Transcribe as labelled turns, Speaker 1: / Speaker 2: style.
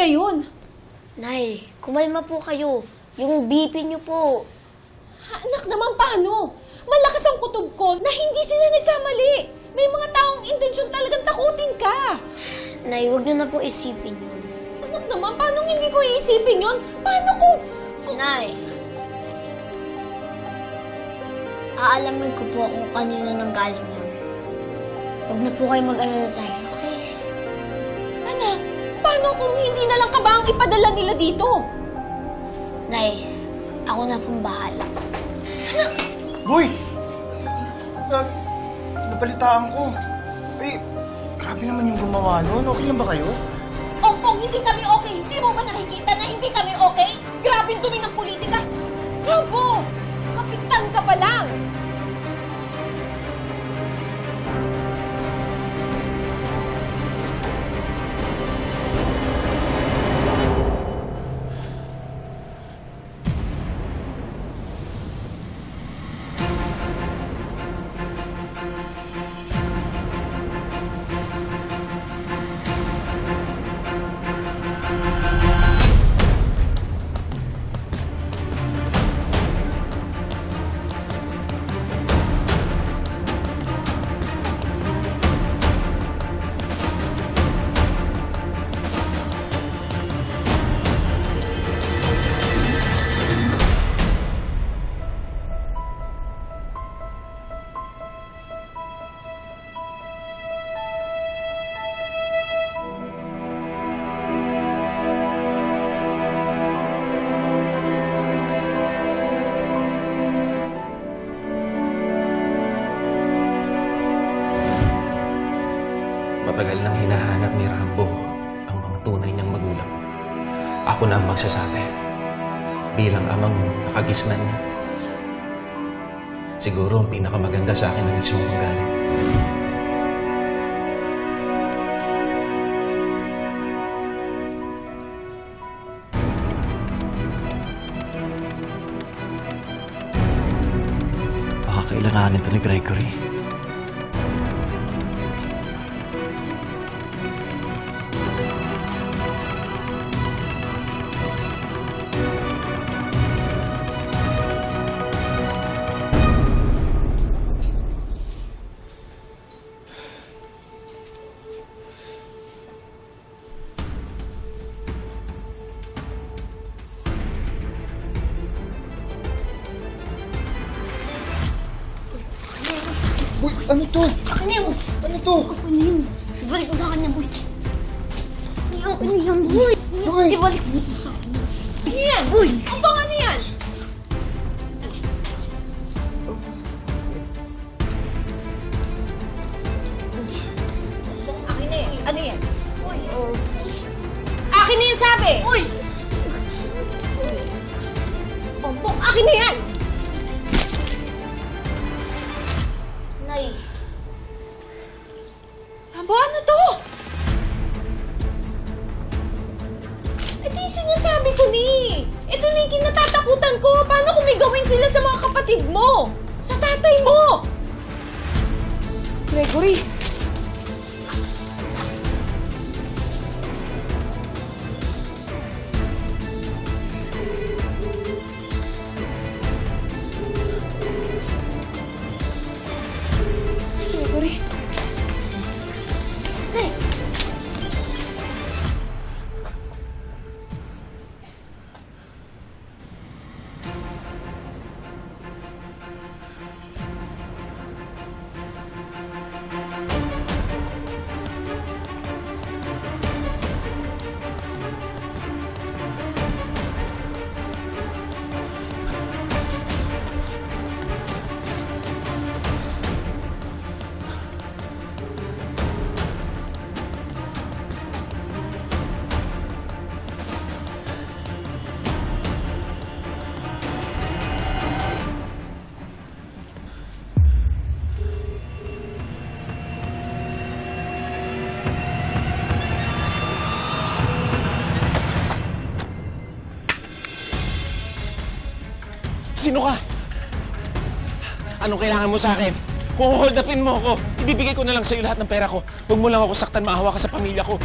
Speaker 1: gayon?
Speaker 2: Nay, kumalma po kayo. Yung BP niyo po.
Speaker 1: Ha, anak naman, paano? Malakas ang kutob ko na hindi sila nagkamali. May mga taong intensyon talagang takutin ka.
Speaker 2: Nay, huwag niyo na po isipin yun.
Speaker 1: Anak naman, paano hindi ko iisipin yon? Paano kung...
Speaker 2: Nay, aalamin ko po kung kanino nang galing yun. Huwag na po kayo mag-alala tayo, okay?
Speaker 1: Anak, paano kung hindi na lang ka ba ang ipadala nila dito?
Speaker 2: Nay, ako na pong bahala.
Speaker 3: Boy! Na, nabalitaan ko. Eh, grabe naman yung gumawa nun. Okay lang ba kayo?
Speaker 1: Ongkong, hindi kami okay. Hindi mo ba nakikita na hindi kami okay? Grabe yung dumi ng politika. Bravo! Kapitan ka pa lang.
Speaker 4: Matagal nang hinahanap ni Rambo ang mga tunay niyang magulang. Ako na ang magsasabi. Bilang amang nakagisnan niya. Siguro ang pinakamaganda sa akin na nagsumbang galing.
Speaker 5: Baka kailanganin to ni Gregory.
Speaker 3: Ano to?
Speaker 2: Ano yun?
Speaker 3: Ano to?
Speaker 2: Ano yun? Ibalik mo sa kanya, boy. Ano ano yan, boy?
Speaker 3: Boy!
Speaker 2: Ibalik mo sa kanya.
Speaker 1: Ano yan?
Speaker 2: Boy!
Speaker 1: Ongkong, ano yan? Akin na yan. Ano yan?
Speaker 2: Boy!
Speaker 1: Akin na yan sabi!
Speaker 2: Boy!
Speaker 1: Akin na yan! Ni. Ito na yung kinatatakutan ko. Paano kung may gawin sila sa mga kapatid mo? Sa tatay mo? Gregory.
Speaker 4: Sino ka? Anong kailangan mo sa akin? Kung hold upin mo ako, ibibigay ko na lang sa'yo lahat ng pera ko. Huwag mo lang ako saktan, maawa ka sa pamilya ko.